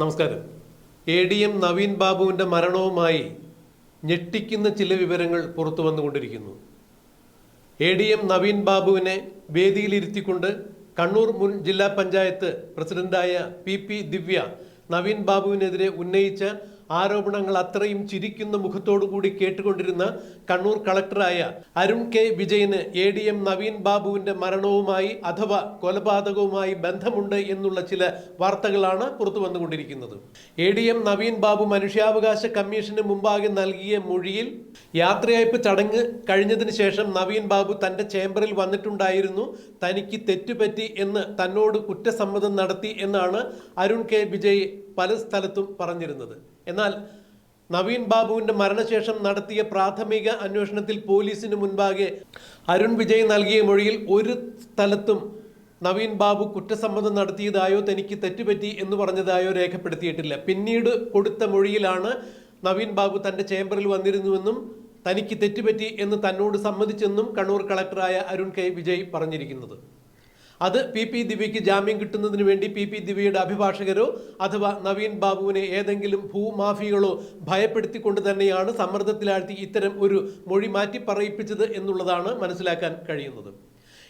നമസ്കാരം. A D M Naveen ബാബുവിന്റെ മരണവുമായി ഞെട്ടിക്കുന്ന ചില വിവരങ്ങൾ പുറത്തു വന്നുകൊണ്ടിരിക്കുന്നു. എ ഡി എം നവീൻ ബാബുവിനെ വേദിയിലിരുത്തിക്കൊണ്ട് കണ്ണൂർ മുൻ ജില്ലാ പഞ്ചായത്ത് പ്രസിഡന്റായ പി പി ദിവ്യ നവീൻ ബാബുവിനെതിരെ ഉന്നയിച്ച ആരോപണങ്ങൾ അത്രയും ചിരിക്കുന്ന മുഖത്തോടു കൂടി കേട്ടുകൊണ്ടിരുന്ന കണ്ണൂർ കളക്ടറായ അരുൺ കെ വിജയന് എ ഡി എം നവീൻ ബാബുവിന്റെ മരണവുമായി അഥവാ കൊലപാതകവുമായി ബന്ധമുണ്ട് എന്നുള്ള ചില വാർത്തകളാണ് പുറത്തു വന്നുകൊണ്ടിരിക്കുന്നത്. A D M Naveen Babu മനുഷ്യാവകാശ കമ്മീഷന് മുമ്പാകെ നൽകിയ മൊഴിയിൽ യാത്രയയപ്പ് ചടങ്ങ് കഴിഞ്ഞതിന് ശേഷം നവീൻ ബാബു തന്റെ ചേംബറിൽ വന്നിട്ടുണ്ടായിരുന്നു. തനിക്ക് തെറ്റുപറ്റി എന്ന് തന്നോട് കുറ്റസമ്മതം നടത്തി എന്നാണ് അരുൺ കെ വിജയ് പല സ്ഥലത്തും പറഞ്ഞിരുന്നത്. എന്നാൽ നവീൻ ബാബുവിന്റെ മരണശേഷം നടത്തിയ പ്രാഥമിക അന്വേഷണത്തിൽ പോലീസിന് മുൻപാകെ അരുൺ വിജയ് നൽകിയ മൊഴിയിൽ ഒരു സ്ഥലത്തും നവീൻ ബാബു കുറ്റസമ്മതം നടത്തിയതായോ തനിക്ക് തെറ്റുപറ്റി എന്ന് പറഞ്ഞതായോ രേഖപ്പെടുത്തിയിട്ടില്ല. പിന്നീട് കൊടുത്ത മൊഴിയിലാണ് നവീൻ ബാബു തന്റെ ചേംബറിൽ വന്നിരുന്നുവെന്നും തനിക്ക് തെറ്റുപറ്റി എന്ന് തന്നോട് സമ്മതിച്ചെന്നും കണ്ണൂർ കളക്ടറായ അരുൺ കെ വിജയ് പറഞ്ഞിരിക്കുന്നത്. അത് പി പി ദിവ്യയ്ക്ക് ജാമ്യം കിട്ടുന്നതിന് വേണ്ടി പി പി ദിവ്യയുടെ അഭിഭാഷകരോ അഥവാ നവീൻ ബാബുവിനെ ഏതെങ്കിലും ഭൂമാഫികളോ ഭയപ്പെടുത്തിക്കൊണ്ട് തന്നെയാണ് സമ്മർദ്ദത്തിലാഴ്ത്തി ഇത്തരം ഒരു മൊഴി മാറ്റി പറയിപ്പിച്ചത് എന്നുള്ളതാണ് മനസ്സിലാക്കാൻ കഴിയുന്നത്.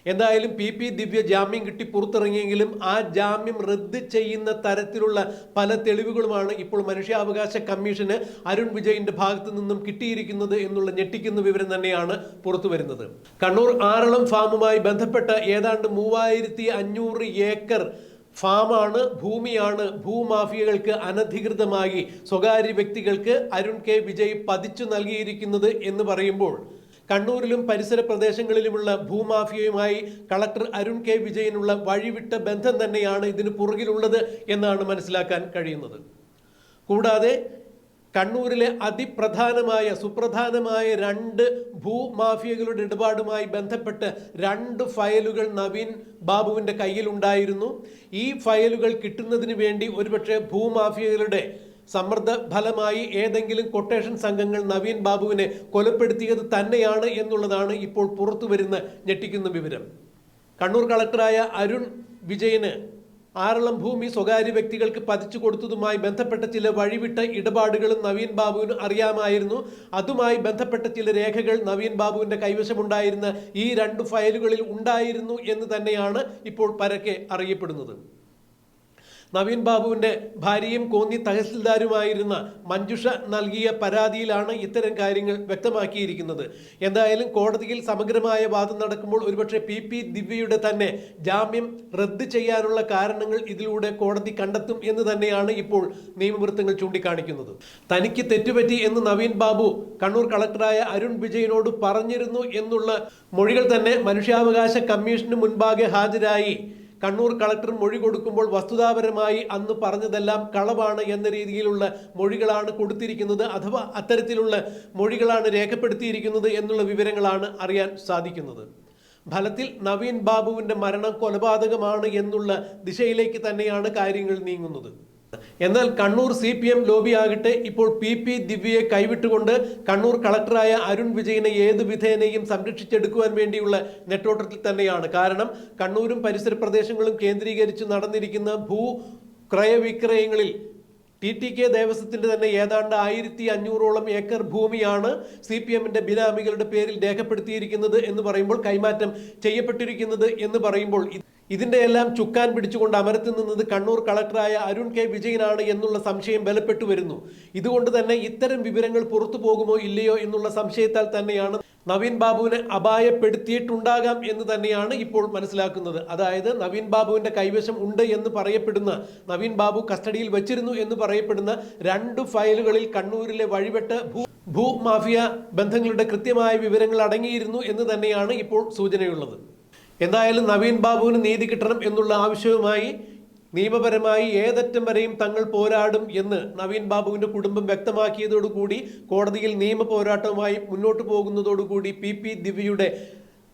എന്തായാലും പി പി ദിവ്യ ജാമ്യം കിട്ടി പുറത്തിറങ്ങിയെങ്കിലും ആ ജാമ്യം റദ്ദ് ചെയ്യുന്ന തരത്തിലുള്ള പല തെളിവുകളുമാണ് ഇപ്പോൾ മനുഷ്യാവകാശ കമ്മീഷന് അരുൺ വിജയിന്റെ ഭാഗത്തു നിന്നും കിട്ടിയിരിക്കുന്നത് എന്നുള്ള ഞെട്ടിക്കുന്ന വിവരം തന്നെയാണ് പുറത്തു വരുന്നത്. കണ്ണൂർ ആറളം ഫാമുമായി ബന്ധപ്പെട്ട ഏതാണ്ട് മൂവായിരത്തി അഞ്ഞൂറ് ഏക്കർ ഫാമാണ് ഭൂമിയാണ്. ഭൂമാഫിയകൾക്ക് അനധികൃതമായി സ്വകാര്യ വ്യക്തികൾക്ക് അരുൺ കെ വിജയ് പതിച്ചു നൽകിയിരിക്കുന്നത് എന്ന് പറയുമ്പോൾ കണ്ണൂരിലും പരിസര പ്രദേശങ്ങളിലുമുള്ള ഭൂമാഫിയയുമായി കളക്ടർ അരുൺ കെ വിജയനുള്ള വഴിവിട്ട ബന്ധം തന്നെയാണ് ഇതിന് പുറകിലുള്ളത് എന്നാണ് മനസ്സിലാക്കാൻ കഴിയുന്നത്. കൂടാതെ കണ്ണൂരിലെ അതിപ്രധാനമായ സുപ്രധാനമായ രണ്ട് ഭൂമാഫിയകളുടെ ഇടപാടുമായി ബന്ധപ്പെട്ട് രണ്ട് ഫയലുകൾ നവീൻ ബാബുവിന്റെ കയ്യിലുണ്ടായിരുന്നു. ഈ ഫയലുകൾ കിട്ടുന്നതിന് വേണ്ടി ഒരുപക്ഷെ ഭൂമാഫിയകളുടെ സമ്മർദ്ദ ഫലമായി ഏതെങ്കിലും കൊട്ടേഷൻ സംഘങ്ങൾ നവീൻ ബാബുവിനെ കൊലപ്പെടുത്തിയത് തന്നെയാണ് എന്നുള്ളതാണ് ഇപ്പോൾ പുറത്തു വരുന്ന ഞെട്ടിക്കുന്ന വിവരം. കണ്ണൂർ കളക്ടറായ അരുൺ വിജയന് ആറളം ഭൂമി സ്വകാര്യ വ്യക്തികൾക്ക് പതിച്ചു കൊടുത്തതുമായി ബന്ധപ്പെട്ട ചില വഴിവിട്ട ഇടപാടുകളും നവീൻ ബാബുവിന് അറിയാമായിരുന്നു. അതുമായി ബന്ധപ്പെട്ട ചില രേഖകൾ നവീൻ ബാബുവിന്റെ കൈവശമുണ്ടായിരുന്ന ഈ രണ്ട് ഫയലുകളിൽ ഉണ്ടായിരുന്നു എന്ന് തന്നെയാണ് ഇപ്പോൾ പരക്കെ അറിയപ്പെടുന്നത്. നവീൻ ബാബുവിന്റെ ഭാര്യയും കോന്നി തഹസിൽദാരുമായിരുന്ന മഞ്ജുഷ നൽകിയ പരാതിയിലാണ് ഇത്തരം കാര്യങ്ങൾ വ്യക്തമാക്കിയിരിക്കുന്നത്. എന്തായാലും കോടതിയിൽ സമഗ്രമായ വാദം നടക്കുമ്പോൾ ഒരുപക്ഷെ പി പി ദിവ്യയുടെ തന്നെ ജാമ്യം റദ്ദ് ചെയ്യാനുള്ള കാരണങ്ങൾ ഇതിലൂടെ കോടതി കണ്ടെത്തും എന്ന് തന്നെയാണ് ഇപ്പോൾ നിയമവൃത്തങ്ങൾ ചൂണ്ടിക്കാണിക്കുന്നത്. തനിക്ക് തെറ്റുപറ്റി എന്ന് നവീൻ ബാബു കണ്ണൂർ കളക്ടറായ അരുൺ വിജയനോട് പറഞ്ഞിരുന്നു എന്നുള്ള മൊഴികൾ തന്നെ മനുഷ്യാവകാശ കമ്മീഷന് മുൻപാകെ ഹാജരായി. കണ്ണൂർ കളക്ടർ മൊഴി കൊടുക്കുമ്പോൾ വസ്തുതാപരമായി അന്ന് പറഞ്ഞതെല്ലാം കളവാണ് എന്ന രീതിയിലുള്ള മൊഴികളാണ് കൊടുത്തിരിക്കുന്നത് അഥവാ അത്തരത്തിലുള്ള മൊഴികളാണ് രേഖപ്പെടുത്തിയിരിക്കുന്നത് എന്നുള്ള വിവരങ്ങളാണ് അറിയാൻ സാധിക്കുന്നത്. ഫലത്തിൽ നവീൻ ബാബുവിന്റെ മരണം കൊലപാതകമാണ് എന്നുള്ള ദിശയിലേക്ക് തന്നെയാണ് കാര്യങ്ങൾ നീങ്ങുന്നത്. എന്നാൽ കണ്ണൂർ സി പി എം ലോബിയാകട്ടെ ഇപ്പോൾ പി പി ദിവ്യയെ കൈവിട്ടുകൊണ്ട് കണ്ണൂർ കളക്ടറായ അരുൺ വിജയനെ ഏത് വിധേനയും സംരക്ഷിച്ചെടുക്കുവാൻ വേണ്ടിയുള്ള നെട്ടോട്ടത്തിൽ തന്നെയാണ്. കാരണം കണ്ണൂരും പരിസര പ്രദേശങ്ങളും കേന്ദ്രീകരിച്ച് നടന്നിരിക്കുന്ന ഭൂ ക്രയവിക്രയങ്ങളിൽ ടി ടി കെ ദേവസ്വത്തിന്റെ തന്നെ ഏതാണ്ട് ആയിരത്തി അഞ്ഞൂറോളം ഏക്കർ ഭൂമിയാണ് സി പി എമ്മിന്റെ ബിനാമികളുടെ പേരിൽ രേഖപ്പെടുത്തിയിരിക്കുന്നത് എന്ന് പറയുമ്പോൾ കൈമാറ്റം ചെയ്യപ്പെട്ടിരിക്കുന്നത് എന്ന് പറയുമ്പോൾ ഇതിന്റെ എല്ലാം ചുക്കാൻ പിടിച്ചുകൊണ്ട് അമരത്ത് നിന്നത് കണ്ണൂർ കളക്ടറായ അരുൺ കെ വിജയനാണ് എന്നുള്ള സംശയം ബലപ്പെട്ടു വരുന്നു. ഇതുകൊണ്ട് തന്നെ ഇത്തരം വിവരങ്ങൾ പുറത്തു പോകുമോ ഇല്ലയോ എന്നുള്ള സംശയത്താൽ തന്നെയാണ് നവീൻ ബാബുവിനെ അപായപ്പെടുത്തിയിട്ടുണ്ടാകാം എന്ന് തന്നെയാണ് ഇപ്പോൾ മനസ്സിലാക്കുന്നത്. അതായത് നവീൻ ബാബുവിന്റെ കൈവശം ഉണ്ട് എന്ന് പറയപ്പെടുന്ന നവീൻ ബാബു കസ്റ്റഡിയിൽ വച്ചിരുന്നു എന്ന് പറയപ്പെടുന്ന രണ്ട് ഫയലുകളിൽ കണ്ണൂരിലെ വഴിവെട്ട് ഭൂ ഭൂമാഫിയ ബന്ധങ്ങളുടെ കൃത്യമായ വിവരങ്ങൾ അടങ്ങിയിരുന്നു എന്ന് തന്നെയാണ് ഇപ്പോൾ സൂചനയുള്ളത്. എന്തായാലും നവീൻ ബാബുവിന് നീതി കിട്ടണം എന്നുള്ള ആവശ്യവുമായി നിയമപരമായി ഏതറ്റം വരെയും തങ്ങൾ പോരാടും എന്ന് നവീൻ ബാബുവിന്റെ കുടുംബം വ്യക്തമാക്കിയതോടുകൂടി കോടതിയിൽ നിയമ പോരാട്ടവുമായി മുന്നോട്ട് പോകുന്നതോടുകൂടി പി പി ദിവ്യയുടെ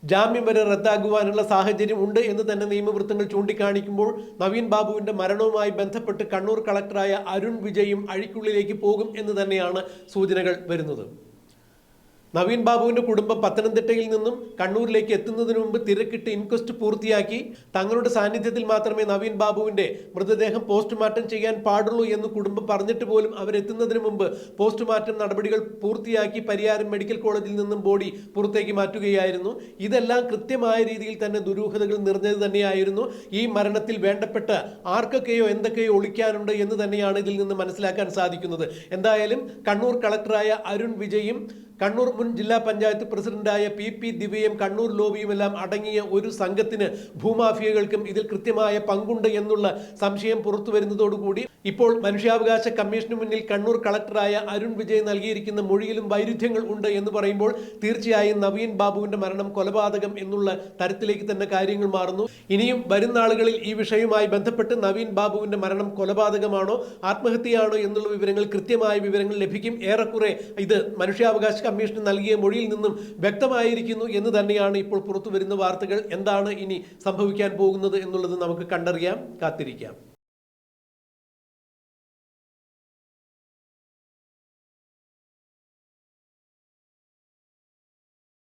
ജാമ്യം വരെ റദ്ദാക്കുവാനുള്ള സാഹചര്യം ഉണ്ട് എന്ന് തന്നെ നിയമവൃത്തങ്ങൾ ചൂണ്ടിക്കാണിക്കുമ്പോൾ നവീൻ ബാബുവിന്റെ മരണവുമായി ബന്ധപ്പെട്ട് കണ്ണൂർ കളക്ടറായ അരുൺ വിജയും അഴിക്കുള്ളിലേക്ക് പോകും എന്ന് തന്നെയാണ് സൂചനകൾ വരുന്നത്. നവീൻ ബാബുവിന്റെ കുടുംബം പത്തനംതിട്ടയിൽ നിന്നും കണ്ണൂരിലേക്ക് എത്തുന്നതിന് മുമ്പ് തിരക്കിട്ട് ഇൻക്വസ്റ്റ് പൂർത്തിയാക്കി. തങ്ങളുടെ സാന്നിധ്യത്തിൽ മാത്രമേ നവീൻ ബാബുവിന്റെ മൃതദേഹം പോസ്റ്റ്മോർട്ടം ചെയ്യാൻ പാടുള്ളൂ എന്ന് കുടുംബം പറഞ്ഞിട്ട് പോലും അവരെത്തുന്നതിന് മുമ്പ് പോസ്റ്റ്മോർട്ടം നടപടികൾ പൂർത്തിയാക്കി പരിയാരം മെഡിക്കൽ കോളേജിൽ നിന്നും ബോഡി പുറത്തേക്ക് മാറ്റുകയായിരുന്നു. ഇതെല്ലാം കൃത്യമായ രീതിയിൽ തന്നെ ദുരൂഹതകൾ നിറഞ്ഞത് തന്നെയായിരുന്നു. ഈ മരണത്തിൽ വേണ്ടപ്പെട്ട ആർക്കൊക്കെയോ എന്തൊക്കെയോ ഒളിക്കാനുണ്ട് എന്ന് തന്നെയാണ് ഇതിൽ നിന്ന് മനസ്സിലാക്കാൻ സാധിക്കുന്നത്. എന്തായാലും കണ്ണൂർ കളക്ടറായ അരുൺ വിജയും കണ്ണൂർ മുൻ ജില്ലാ പഞ്ചായത്ത് പ്രസിഡന്റായ പി പി ദിവ്യയും കണ്ണൂർ ലോബിയുമെല്ലാം അടങ്ങിയ ഒരു സംഘത്തിന് ഭൂമാഫിയകൾക്കും ഇതിൽ കൃത്യമായ പങ്കുണ്ട് എന്നുള്ള സംശയം പുറത്തു വരുന്നതോടുകൂടി ഇപ്പോൾ മനുഷ്യാവകാശ കമ്മീഷന് മുന്നിൽ കണ്ണൂർ കളക്ടറായ അരുൺ വിജയ് നൽകിയിരിക്കുന്ന മൊഴിയിലും വൈരുദ്ധ്യങ്ങൾ ഉണ്ട് എന്ന് പറയുമ്പോൾ തീർച്ചയായും നവീൻ ബാബുവിന്റെ മരണം കൊലപാതകം എന്നുള്ള തരത്തിലേക്ക് തന്നെ കാര്യങ്ങൾ മാറുന്നു. ഇനിയും വരും നാളുകളിൽ ഈ വിഷയവുമായി ബന്ധപ്പെട്ട് നവീൻ ബാബുവിന്റെ മരണം കൊലപാതകമാണോ ആത്മഹത്യയാണോ എന്നുള്ള വിവരങ്ങൾ കൃത്യമായ വിവരങ്ങൾ ലഭിക്കും. ഏറെക്കുറെ ഇത് മനുഷ്യാവകാശ കമ്മീഷന് നൽകിയ മൊഴിയിൽ നിന്നും വ്യക്തമായിരിക്കുന്നു എന്ന് തന്നെയാണ് ഇപ്പോൾ പുറത്തു വരുന്ന വാർത്തകൾ. എന്താണ് ഇനി സംഭവിക്കാൻ പോകുന്നത് എന്നുള്ളത് നമുക്ക് കണ്ടറിയാം കാത്തിരിക്കാം.